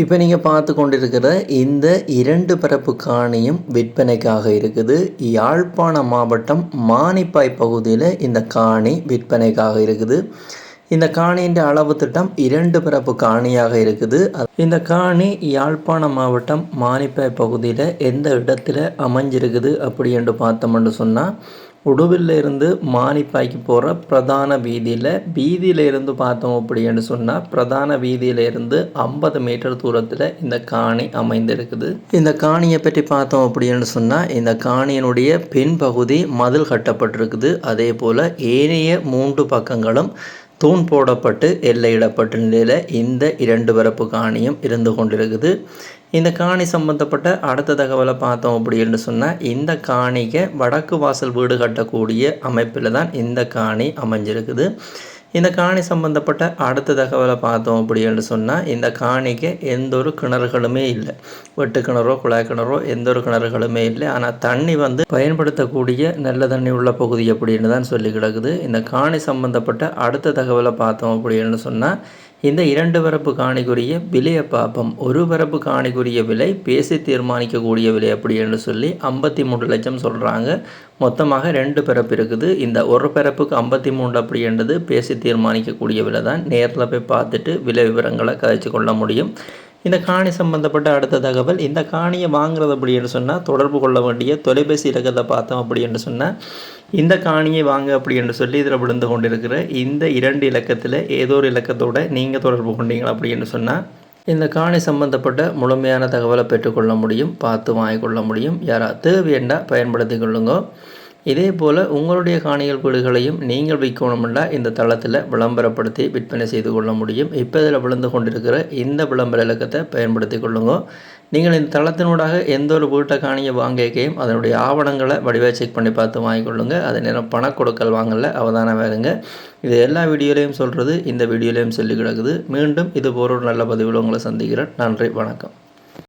இப்போ நீங்கள் பார்த்து கொண்டிருக்கிற இந்த இரண்டு பரப்பு காணியும் விற்பனைக்காக இருக்குது. யாழ்ப்பாண மாவட்டம் மானிப்பாய் பகுதியில் இந்த காணி விற்பனைக்காக இருக்குது. இந்த காணியின் அளவு திட்டம் இரண்டு பிறப்பு காணியாக இருக்குது. இந்த காணி யாழ்ப்பாண மாவட்டம் மானிப்பாய் பகுதியில் எந்த இடத்துல அமைஞ்சிருக்குது அப்படி என்று பார்த்தோம்னு சொன்னால் உடுவிலிருந்து மானிப்பாய்க்கு போகிற பிரதான வீதியில் வீதியில் இருந்து பார்த்தோம் அப்படின்னு சொன்னால் பிரதான வீதியில இருந்து ஐம்பது மீட்டர் தூரத்தில் இந்த காணி அமைந்திருக்குது. இந்த காணியை பற்றி பார்த்தோம் அப்படின்னு சொன்னால் இந்த காணியினுடைய பின்பகுதி மதில் கட்டப்பட்டிருக்குது. அதே போல் ஏனைய மூன்று பக்கங்களும் தூண் போடப்பட்டு எல்லையிடப்பட்ட நிலையில் இந்த இரண்டு பரப்பு காணியும் இருந்து கொண்டிருக்குது. இந்த காணி சம்பந்தப்பட்ட அடுத்த தகவலை பார்த்தோம் அப்படின்னு சொன்னால் இந்த காணிக்கு வடக்கு வாசல் வீடு கட்டக்கூடிய அமைப்பில் தான் இந்த காணி அமைஞ்சிருக்குது. இந்த காணி சம்பந்தப்பட்ட அடுத்த தகவலை பார்த்தோம் அப்படின்னு சொன்னால் இந்த காணிக்கு எந்த ஒரு கிணறுகளுமே இல்லை. வெட்டு கிணறோ குழாய் கிணறோ எந்த ஒரு கிணறுகளுமே இல்லை. ஆனால் தண்ணி வந்து பயன்படுத்தக்கூடிய நல்ல தண்ணி உள்ள பகுதி அப்படின்னு தான் சொல்லி கிடக்குது. இந்த காணி சம்பந்தப்பட்ட அடுத்த தகவலை பார்த்தோம் அப்படின்னு சொன்னால் இந்த இரண்டு வரப்பு காணிக்குரிய விலையை பார்ப்போம் ஒரு வரப்பு காணிக்குரிய விலை பேசி தீர்மானிக்கக்கூடிய விலை அப்படி என்று சொல்லி ஐம்பத்தி மூன்று லட்சம் சொல்கிறாங்க மொத்தமாக ரெண்டு பிறப்பு இருக்குது. இந்த ஒரு பிறப்புக்கு ஐம்பத்தி மூன்று அப்படின்றது பேசி தீர்மானிக்கக்கூடிய விலை தான் நேரில் போய் பார்த்துட்டு விலை விவரங்களை கதைச்சு கொள்ள முடியும். இந்த காணி சம்பந்தப்பட்ட அடுத்த தகவல் இந்த காணியை வாங்குறது அப்படின்னு சொன்னால் தொடர்பு கொள்ள வேண்டிய தொலைபேசி இலக்கத்தை பார்த்தோம் அப்படின்னு சொன்னால் இந்த காணியை வாங்க அப்படி என்று சொல்லி இதில் விழுந்து கொண்டிருக்கிற இந்த இரண்டு இலக்கத்தில் ஏதோ ஒரு இலக்கத்தோடு நீங்கள் தொடர்பு கொண்டீங்களா அப்படின்னு சொன்னால் இந்த காணி சம்பந்தப்பட்ட முழுமையான தகவலை பெற்றுக்கொள்ள முடியும் பார்த்து வாங்கிக்கொள்ள முடியும். யாராவது தேவையண்டா பயன்படுத்தி கொள்ளுங்க. இதே போல் உங்களுடைய காணிகள் வீடுகளையும் நீங்கள் விற்கணும்னா இந்த தளத்தில் விளம்பரப்படுத்தி விற்பனை செய்து கொள்ள முடியும். இப்போ இதில் விழுந்து கொண்டிருக்கிற இந்த விளம்பர இலக்கத்தை பயன்படுத்தி கொள்ளுங்க. நீங்கள் இந்த தளத்தினூடாக எந்த ஒரு வீட்டை காணியை வாங்கிக்கையும் அதனுடைய ஆவணங்களை வடிவாக செக் பண்ணி பார்த்து வாங்கிக்கொள்ளுங்க. அதே நேரம் பண கொடுக்கல் வாங்கல அவதானம் வேறுங்க இது எல்லா வீடியோலையும் சொல்கிறது இந்த வீடியோலையும் சொல்லி கிடக்குது. மீண்டும் இது போகிற ஒரு நல்ல பதிவில் உங்களை சந்திக்கிறேன். நன்றி வணக்கம்.